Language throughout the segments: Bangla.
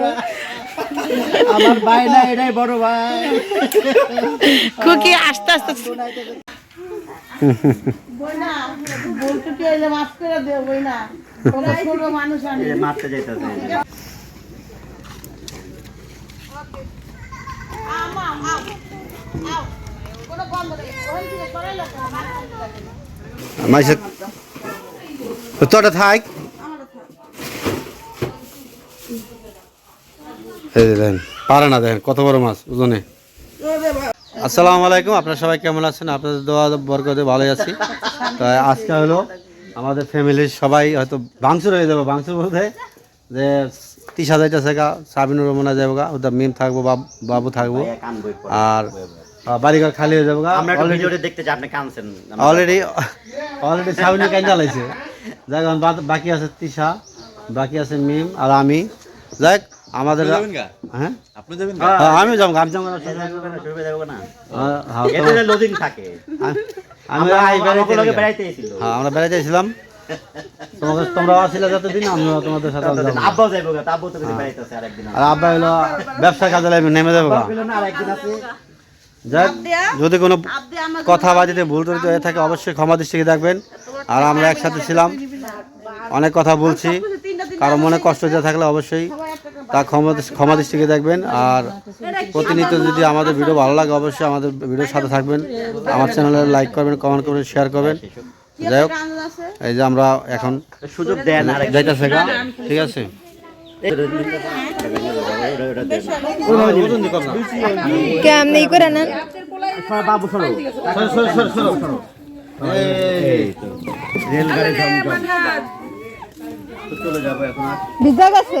আমার ভাই না এটাই বড় ভাই। খুকি আস্তে আস্তে। বইনা বলতে কি এলে মাফ করে দে বইনা ওরা ছোট মানুষ আনি মারতে যাইতেছে কোনো বন্ধ নেই ওখান থেকে সরাই লোক মাইসে তোটা থাক এই দেখেন পারে না দেখেন কত বড় মাছ ওজনে? আসসালামু আলাইকুম আপনারা সবাই কেমন আছেন? আপনাদের দোয়া বরকতে ভালোই আছি। তো আজকে হলো আমাদের ফ্যামিলির সবাই হয়তো ভাঙচুর হয়ে যাবে ভাঙচুর বলতে যে তিসা যাইতেছে গা সাবিনুর যাব গা ওদের মিম থাকব বাবু থাকব। আর বাড়িঘর খালি হয়ে যাব অলরেডি অলরেডি সাবিনে কেন যাক এখন বাকি আছে তিশা বাকি আছে মিম আর আমি। যাক আমাদের হ্যাঁ? আপনি যাবেন হ্যাঁ, আমি যাব আমি যাব না। শুরু হ্যাঁ, হ্যাঁ, লোডিং থাকে। আমি- আমি আমরা। হ্যাঁ আমরা বেড়াইতে তোমরা আসলে যতদিন আমিও তোমাদের সাথে যাইবো তো বেড়াইতেছে আর আর আব্বা হলো ব্যবসা কাজে লাগবে নেমে যাব আছে। যাক যদি কোনো কথা বা যদি ভুল টুল হয়ে থাকে অবশ্যই ক্ষমা দৃষ্টিকে দেখবেন। আর আমরা একসাথে ছিলাম। অনেক কথা বলছি। কারও মনে কষ্ট দিয়ে থাকলে অবশ্যই তা ক্ষমা ক্ষমা দৃষ্টিকে দেখবেন আর প্রতিনিয়ত যদি আমাদের ভিডিও ভালো লাগে অবশ্যই আমাদের ভিডিওর সাথে থাকবেন। আমার চ্যানেলে লাইক করবেন কমেন্ট করবেন শেয়ার করবেন। যাই হোক এই যে আমরা এখন সুযোগ দেন আর যাইতেছে ঠিক আছে? কেমন এই করে না বাবু সরো। রেলগাড়ি চলে যাব এখন ভিজা গেছে?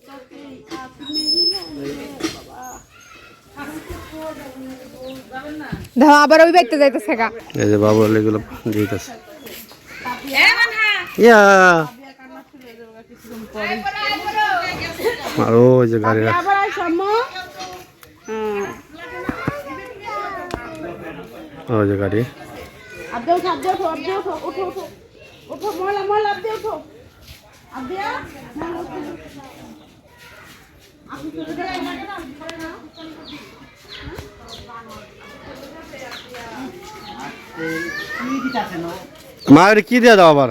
দাও আবার ওই ব্যক্তি যাইতেছে গা। এই যে বাবু এগুলো দিতেছে। ইয়া। আর ওই যে গাড়ি ওই যে গাড়ি। আব্দে চলে যাবেন না কেন? ঘরে না? মা এটা কি দিয়ে দাও আবার?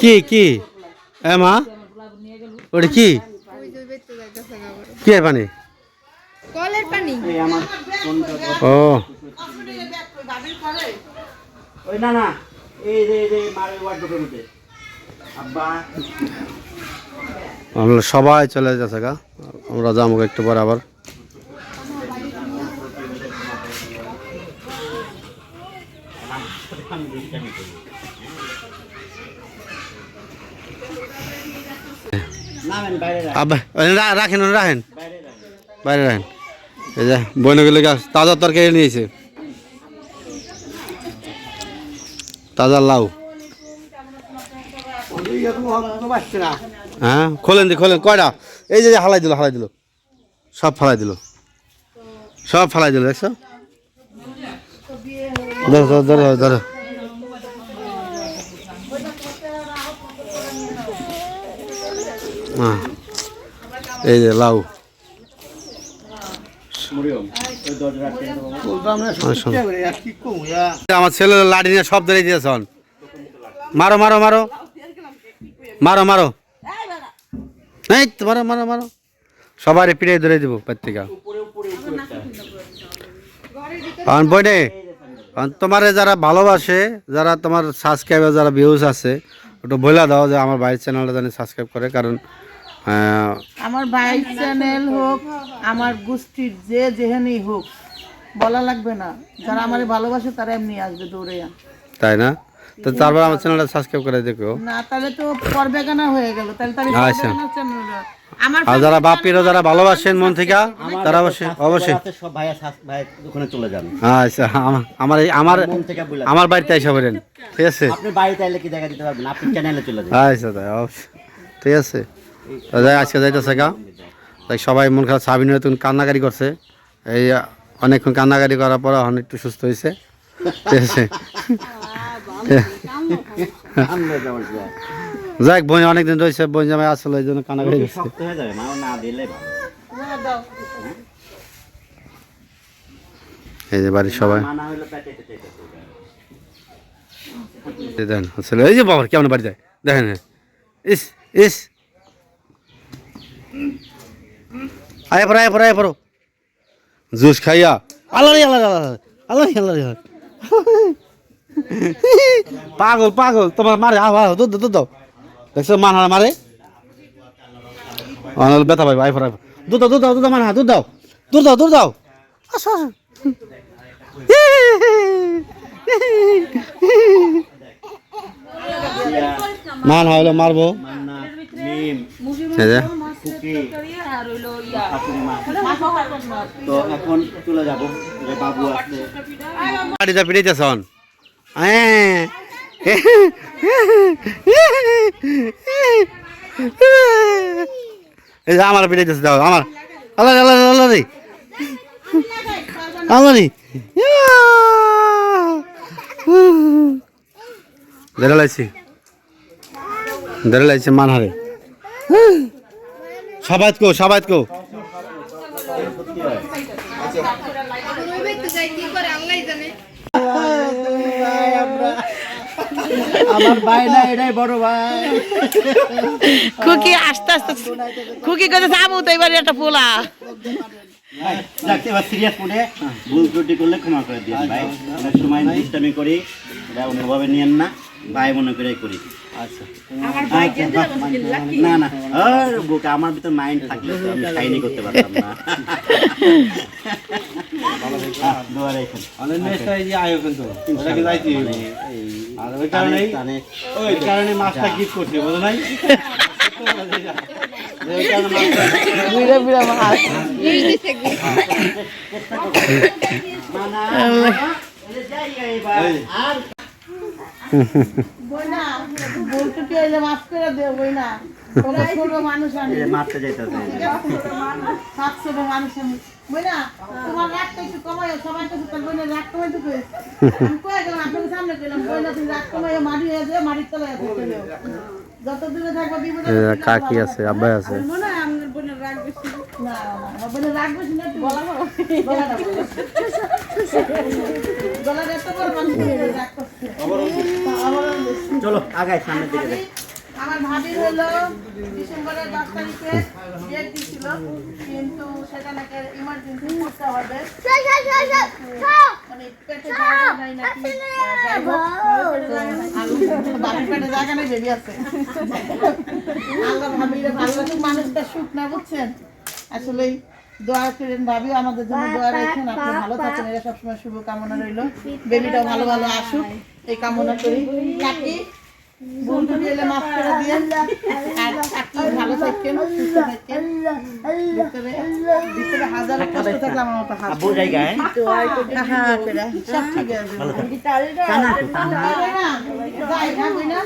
কি কি? মা? ওটা কি? কি পানি? কলের পানি। ও। ওই না না এই এই যে মারে ওয়ার্ডরোবের মধ্যে। আব্বা। আমরা সবাই চলে যাচ্ছে গা। আমরা যাব একটু পরে আবার। রা- রাখেন রাখেন। বাইরে রাখ বাইরে রাখেন। এই যে বইনে গেলে গাছ তাজা তরকারি নিয়েছে। তাজা লাউ। হ্যাঁ খোলেন দি, খোলেন। কয়টা? এই যে হালাই দিল হালাই দিল। সব ফালাই দিল। সব ফালাই দিল, দেখছ? ধরো ধরো হ্যাঁ এই যে, লাউ। মরিয়ম আমার ছেলে লাঠি নিয়ে সব ধরে দিয়েছে এখন। মারো মারো মারো। মারো মারো। এই মারো মারো মারো। সবাই পিড়ে ধরে দিব পত্রিকা। কারণ বইনে তোমার যারা ভালোবাসে, যারা তোমার সাবস্ক্রাইবার যারা ভিউজ আছে, একটু বলে দাও যে আমার বাইরের চ্যানেলটা জানি সাবস্ক্রাইব করে, কারণ আমার ভাই চ্যানেল হোক আমার গোষ্ঠীর যে যেখানেই হোক বলা লাগবে না। যারা আমার ভালোবাসে তারা এমনি আসবে দৌড়ে। তাই না? তো তারপর আমার চ্যানেলটা সাবস্ক্রাইব করে দেখো। না তাহলে তো পর্বে গানা হয়ে গেল। তাহলে তাহলে আচ্ছা। আর যারা যারা ভালোবাসেন মন থেকে তারা অবশ্যই অবশ্যই সব ভাইয়া চলে যান। আচ্ছা আমার আমার এই- আমার মন থেকে বলে আমার বাড়িতে এসে বলেন ঠিক আছে? আপনি বাড়িতে এলে কি দেখা দিতে পারবেন? আপনি চ্যানেলে চলে যান। আচ্ছা তাই অবশ্যই। ঠিক আছে? যাই আজকে যাইতেছে গা। তাই সবাই মন খারাপ সাবিনের তুমি কান্নাকারি করছে। এই অনেকক্ষণ কান্নাকারি করার পর এখন একটু সুস্থ হয়েছে ঠিক আছে। যাক বোন অনেকদিন রয়েছে বোন জামাই আসলে এই জন্য কান্নাকারি করছে। হয়ে এই যে বাড়ির সবাই। দেখেন আসলে এই যে বাবার কেমন বাড়ি যায়? দেখেন ইস ইস। আয় পড়ো আয় পড়ো আয় পড়ো। জুস খাইয়া? আল্লাহ রে আল্লাহ রে, আল্লাহ রে, আল্লাহ রে, আল্লাহ রে। পাগল পাগল তোমার মারে আহ আহ দুধ দুধ দাও। দেখছ মান হারা মারে? অনাল ব্যথা পাইবে পড়ো আয় পড়ো। দুধ দাও দুধ দাও দুধ দাও মান হা দুধ দাও। দুধ দাও দুধ দাও। আসো আসো। মান হইল মারবো। যে খুকি শাশুড়ি মা তো এখন চলে যাব যে বাবু আছে বাড়িটা পিড়াইতেছ হন এই যে আমার পিড়াইতেছে দাও আমার। আল্লাহ আল্লাহ আল্লাহ রে। আল্লাহ রে। ধরে লাইছি। ধরে মানহারে সবাই কো সবাই কো। আমার ভাই না এটাই বড় ভাই। খুকি আস্তে আস্তে খুকি কথা যাব তো এবার একটা পোলা। সিরিয়াস ভুল ত্রুটি করলে ক্ষমা করে দিন ভাই। অনেক সময় দুষ্টামি করি এটা অন্যভাবে নিয়েন না। ভাই মনে করে করি। না না আর বুকে আমার ভিতর মাইন্ড থাকলে আমি শাইনি করতে পারতাম না। মাছটা গিফট করছে বুঝো নাই? মানা। আর বলতে মাফ করে ছোট মানুষ আমি। মারতে মানুষ আমি। বইনা তোমার রাগটা একটু কমাইও সবাই তো তোর বইনের রাগ কমাই তো আমি কয়ে গেলাম আপনাকে সামনে গেলাম বইনা তুমি রাগ কমাইও মারি হয়ে যায় মারির তলায় আছে যত দূরে থাকবে বিপদে এই যে কাকি আছে আব্বাই আছে। মনে হয় আমার বোনের রাগ বেশি। না বোনের রাগ বেশি না গলা চলো আগায় সামনের দিকে যাই। আমার ভাবির হলো ডিসেম্বরের দশ তারিখে ডেট দিছিল কিন্তু সেটা নাকি ইমার্জেন্সি করতে হবে। মানে পেটে জায়গা নাই নাকি? তো বাড়ির পেটে জায়গা নেই বেবি আছে। আল্লাহ ভাবিরে ভালোবাসি মানুষটা সুখ না বুঝছেন? আসলেই দোয়া করেন ভাবিও আমাদের জন্য দোয়া রাখছেন আপনি ভালো থাকেন এটা সবসময় শুভ কামনা রইল বেবিটাও ভালো ভালো আসুক এই কামনা করি। কাকি বন্ধু এলে মাফ করে দিয়েন। আর কাকি ভালো থাকেন সুস্থ থাকেন। ভিতরে ভিতরে হাজার কষ্ট থাকলে আমার মতো হাসি আব্বু জায়গায় হ্যাঁ? সেটা সব ঠিক আছে। টানা তো, টানা। যাই না কই না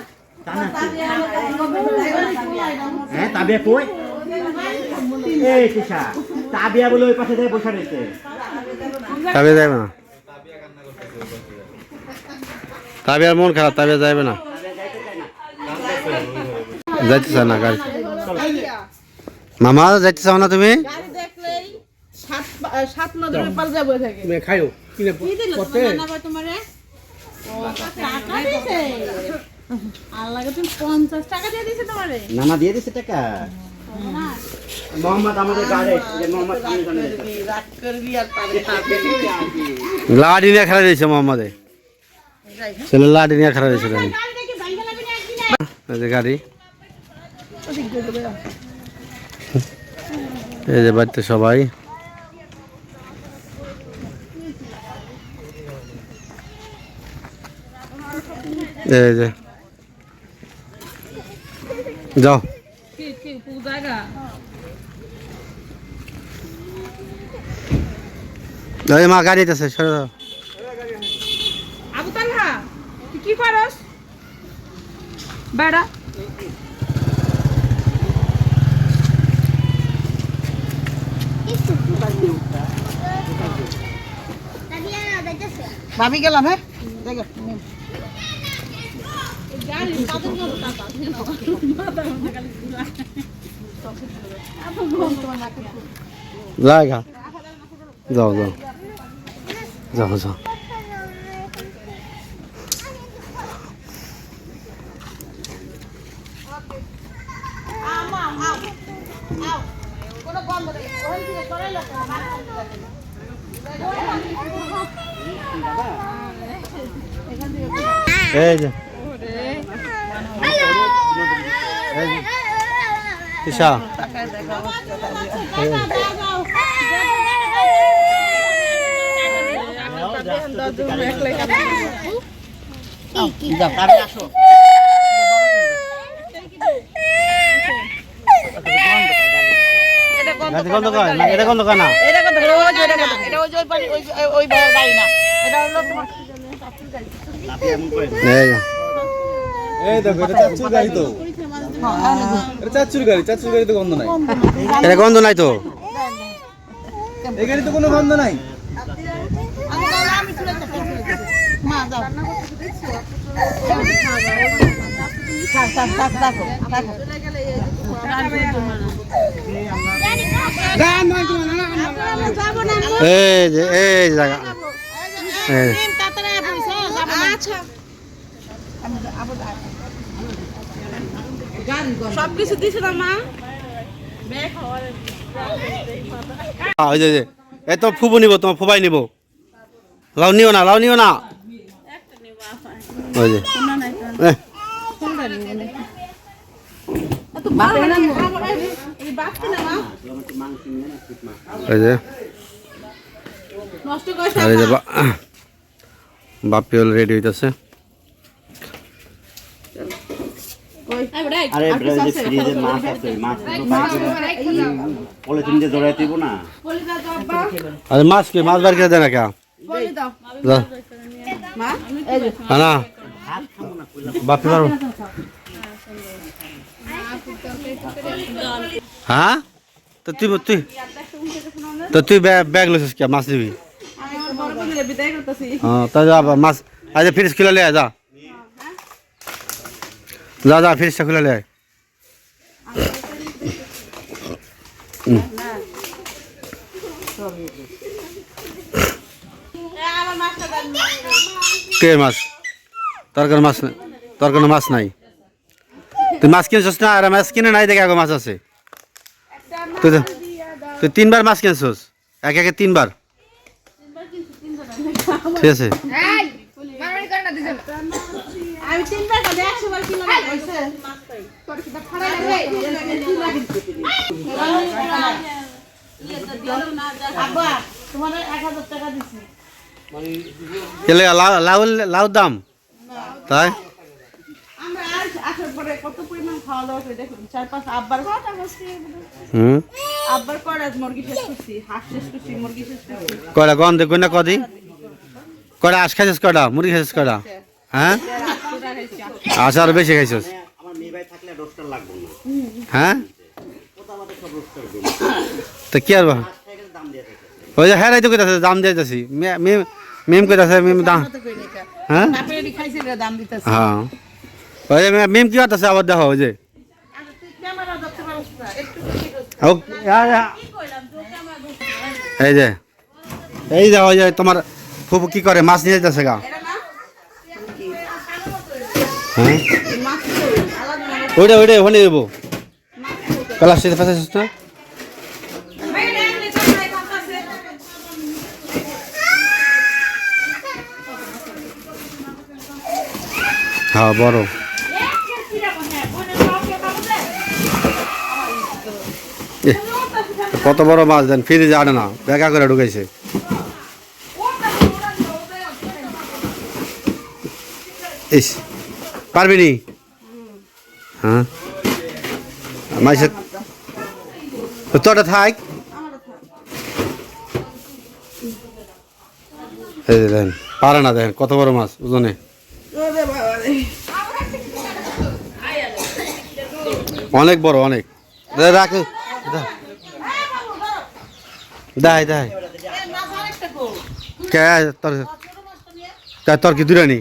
হ্যাঁ তাবিয়া কই? এই তিশা। তাবিয়া বলে ওই পাশে বসে রয়েছে। তবে যাবে না। তবে আর মন খারাপ তবে যাবে না। যাইতে চাও না গাড়ি। মামা যাইতে চাও না তুমি? খাইও। নানা দিয়ে দিছে টাকা। লাডি নিয়ে খেলা দিয়েছে মোহাম্মদে ছেলে লাডি নিয়ে খেলা দিয়েছিল গাড়ি। এই যে বাড়িতে সবাই। যে। যাও। এই মা গাড়ি আছে সরে দাও আবু তালহা তুই কি করস? বেড়া। ভাবি গেলাম হ্যাঁ? লাগা। যাও যাও। যাও যাও কোনো বন্ধ নেই ওখান থেকে সরাইলো এই যে এই গন্ধ চাচুর গাড়ি তো গন্ধ নাই এটা গন্ধ নাই তো এই গাড়ি তো কোনো গন্ধ নাই আমি তাহলে আমি চলে যাচ্ছি মা যাও থাক থাক থাক থাকো থাকো। এই যে এই জায়গা। এই যে। আচ্ছা। দিছে না মা। এই তো ফুবু নিব তোমার ফুবাই নিব। লাউ নিও না লাউ নিও না। ওই যে এ, ওই যে আর এই যে বা- বাপি হল রেডি হইতেছে আরে ব্রা, ওই যে ফ্রিজে মাছ আছে ওই মাছ পলিথিন দিয়ে জড়াই দিব না আরে মাছ কি মাছ বার করে দেয় না কে যা। না, না বাপি পারব হ্যাঁ? তো তুই তুই তো তুই ব্যাগ লইছিস কে? মাছ দিবি হ্যাঁ তা যা মাছ আজ ফ্রিজ খুলে লে, যা। যা যা, ফ্রিজটা খুলে লে। কে মাছ? তোর কোনো মাছ নাই তোর কোনো মাছ নাই তুই মাছ কিনছিস না আর মাছ কিনে নাই দেখে আগে মাছ আছে তুই তো- তুই তিনবার মাছ কিনছিস এক একে তিনবার ঠিক আছে লাউ লাউ দাম তাই? কয়টা? গন্ধ কই না কদি কয়টা আশ খাইছিস কয়টা? মুরগি খাইছিস কয়টা? হ্যাঁ? আচ্ছা আর বেশি খাইছিস। হ্যাঁ? তো কি আর দিয়ে ওই যে হ্যাঁ তো কইতাছে দাম দিতেছি। মেম মেম কইতাছে মেম দাম হ্যাঁ? হ্যাঁ। ওই যে মেম কি করতেছে আবার দেখো ওই যে। এই যে। এই যে ওই যে তোমার ফুপু কি করে? মাছ নিয়ে যেতেছে গা। হ্যাঁ? ওইটা ওইটা ওখানে দেবো কলার সাথে পাশে না হ্যাঁ বড় কত বড় মাছ দেন? ফ্রিজে আনে না, বেকা করে ঢুকাইছে ইস, পারবি নি? হ্যাঁ। মাইসে তোটা থাক। এই পারে না দেখেন কত বড় মাছ ওজনে অনেক বড় অনেক। দে, রাখো। দাই দাই। তোর কে তোর কি দূরে নি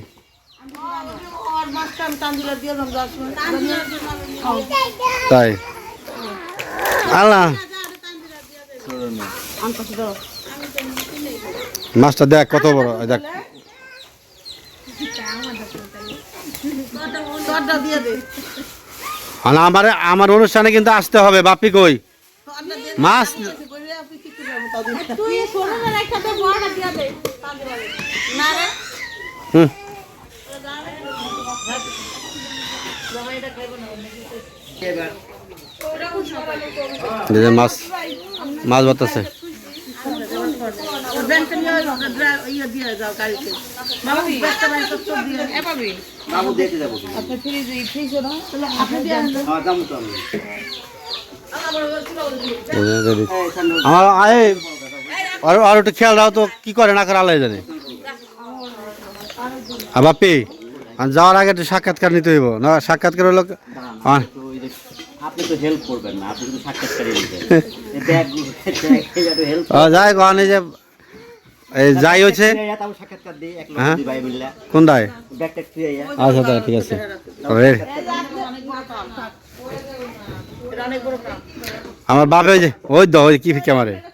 মাছটা আমি তানজিলা দিয়ে দাম দশ তাই। আল্লাহ। মাছটা দেখ কত বড় দেখ। দিয়ে দে। আমার আমার অনুষ্ঠানে কিন্তু আসতে হবে বাপি কই? তোরটা দিয়ে মাছ বললে আপনি কি করবেন তাদের তুই শোনো না একসাথে বড়টা দিয়া দে না রে হুম এই যে মাছ মাছ বাতাছে ব্যাংকে নিয়ে ইয়ে দিয়ে যাও গাড়িতে। বাবু ব্যাগটা বাইর করতে দিয়ে। এ বাবু দেখতে যাব আপনি ফ্রিজে ফ্রিজে না আপনি দিয়ে আনবেন। হ্যাঁ যাব তো আমি। এই যে ready। এই, সামনে আমার আয় আর আর একটু খেয়াল রাখো তো কি করে না করে আল্লাহ জানে। আর বাপি আর যাওয়ার আগে একটু সাক্ষাৎকার নিতে হইব। না সাক্ষাৎকার হলো আপনি তো হেল্প করবেন না আপনি তো যাই যে এই যাই হচ্ছে। হ্যাঁ? কোন দায় আচ্ছা তাহলে ঠিক আছে। আমার বাপে ওই যে ওই দ ওই কি ক্যামেরে?